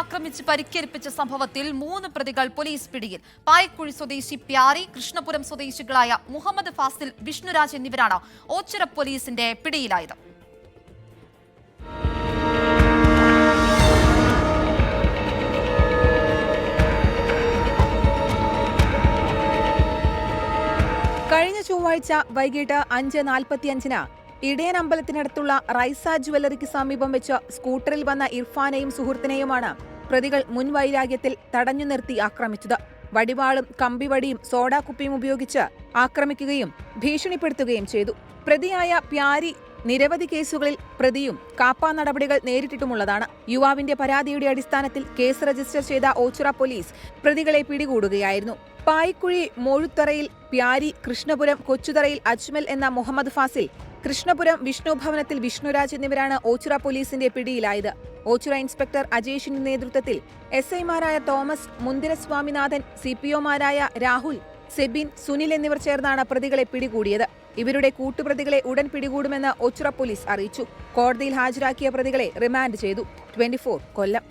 ആക്രമിച്ച് പരിക്കേൽപ്പിച്ച സംഭവത്തിൽ മൂന്ന് പ്രതികൾ പോലീസ് പിടിയിൽ. പായക്കുഴി സ്വദേശി പ്യാരി കൃഷ്ണപുരം സ്വദേശികളായ മുഹമ്മദ് ഫാസിൽ വിഷ്ണുരാജ് എന്നിവരാണ് ഓച്ചിറ പോലീസിന്റെ പിടിയിലായത്. കഴിഞ്ഞ ചൊവ്വാഴ്ച വൈകിട്ട് അഞ്ച് നാൽപ്പത്തിയഞ്ചിന് ഇടയൻ അമ്പലത്തിനടുത്തുള്ള റൈസ ജുവല്ലറിക്ക് സമീപം വെച്ച് സ്കൂട്ടറിൽ വന്ന ഇർഫാനെയും സുഹൃത്തിനെയുമാണ് പ്രതികൾ മുൻവൈരാഗ്യത്തിൽ തടഞ്ഞു നിർത്തി ആക്രമിച്ചത്. വടിവാളും കമ്പിവടിയും സോഡാ കുപ്പിയും ഉപയോഗിച്ച് ആക്രമിക്കുകയും ഭീഷണിപ്പെടുത്തുകയും ചെയ്തു. പ്രതിയായ പ്യാരി നിരവധി കേസുകളിൽ പ്രതിയും കാപ്പാ നടപടികൾ നേരിട്ടിട്ടുമുള്ളതാണ്. യുവാവിന്റെ പരാതിയുടെ അടിസ്ഥാനത്തിൽ കേസ് രജിസ്റ്റർ ചെയ്ത ഓച്ചിറ പോലീസ് പ്രതികളെ പിടികൂടുകയായിരുന്നു. പായ്ക്കുഴി മോഴുത്തറയിൽ പ്യാരി കൃഷ്ണപുരം കൊച്ചുതറയിൽ അജ്മൽ എന്ന മുഹമ്മദ് ഫാസിൽ കൃഷ്ണപുരം വിഷ്ണു ഭവനത്തിൽ വിഷ്ണുരാജ് എന്നിവരാണ് ഓച്ചിറ പോലീസിന്റെ പിടിയിലായത്. ഓച്ചിറ ഇൻസ്പെക്ടർ അജേഷിന്റെ നേതൃത്വത്തിൽ എസ് ഐമാരായ തോമസ് മുന്തിര സ്വാമിനാഥൻ സി പി ഒമാരായ രാഹുൽ സെബിൻ സുനിൽ എന്നിവർ ചേർന്നാണ് പ്രതികളെ പിടികൂടിയത്. ഇവരുടെ കൂട്ടുപ്രതികളെ ഉടൻ പിടികൂടുമെന്ന് ഒച്ചുറ പോലീസ് അറിയിച്ചു. കോടതിയിൽ ഹാജരാക്കിയ പ്രതികളെ റിമാൻഡ് ചെയ്തു. ട്വന്റി കൊല്ലം.